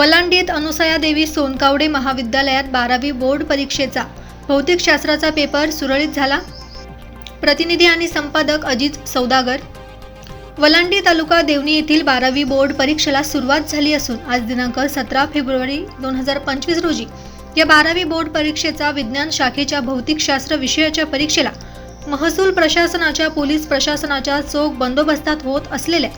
वलांडीत अनुसया देवी सोनकावडे महाविद्यालयात बारावी बोर्ड परीक्षेचा भौतिकशास्त्राचा पेपर सुरळीत झाला. प्रतिनिधी आणि संपादक अजित सौदागर. वलांडी तालुका देवणी येथील बारावी बोर्ड परीक्षेला सुरुवात झाली असून आज दिनांक सतरा फेब्रुवारी दोन हजार पंचवीस रोजी या बारावी बोर्ड परीक्षेचा विज्ञान शाखेच्या भौतिकशास्त्र विषयाच्या परीक्षेला महसूल प्रशासनाच्या पोलीस प्रशासनाच्या चोख बंदोबस्तात होत असलेल्या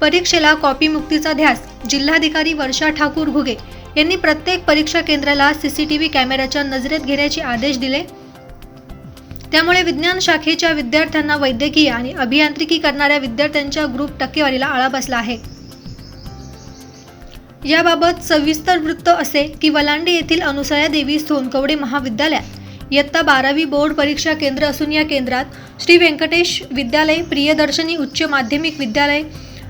परीक्षेला कॉपी मुक्तीचा ध्यास जिल्हाधिकारी वर्षा ठाकूर घुगे यांनी प्रत्येक परीक्षा केंद्राला सीसीटीव्ही कॅमेऱ्याच्या नजरेत घेण्याचे आदेश दिले. त्यामुळे विज्ञान शाखेच्या विद्यार्थ्यांना वैद्यकीय आणि अभियांत्रिकी करणाऱ्या विद्यार्थ्यांच्या ग्रुप टक्केवारीला आळा बसला आहे. याबाबत सविस्तर वृत्त असे की वलांडे येथील अनुसया देवी सोनकवडे महाविद्यालयात इयत्ता बारावी बोर्ड परीक्षा केंद्र असून या केंद्रात श्री व्यंकटेश विद्यालय प्रियदर्शनी उच्च माध्यमिक विद्यालय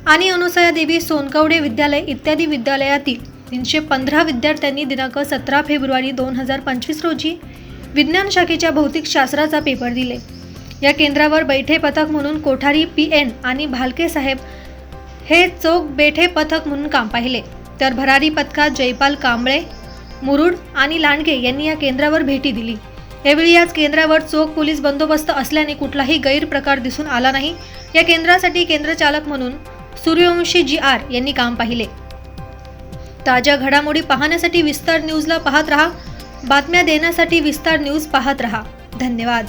आणि अनुसया देवी सोनकवडे विद्यालय इत्यादी विद्यालयातील तीनशे पंधरा विद्यार्थ्यांनी दिनांक सतरा फेब्रुवारी दोन हजार पंचवीस रोजी विज्ञान शाखेच्या भौतिकशास्त्राचा पेपर दिले. या केंद्रावर बैठे पथक म्हणून कोठारी पी एन आणि भालके साहेब हे चोख बेठे पथक म्हणून काम पाहिले. तर भरारी पथकात जयपाल कांबळे मुरुड आणि लांडगे यांनी या केंद्रावर भेटी दिली. यावेळी याच केंद्रावर चोख पोलीस बंदोबस्त असल्याने कुठलाही गैरप्रकार दिसून आला नाही. या केंद्रासाठी केंद्रचालक म्हणून सूर्यवंशी जी आर यांनी काम पाहिले. ताज्या घडामोडी पाहण्यासाठी विस्तार न्यूजला पाहत रहा. बातम्या देण्यासाठी विस्तार न्यूज पाहत रहा. धन्यवाद.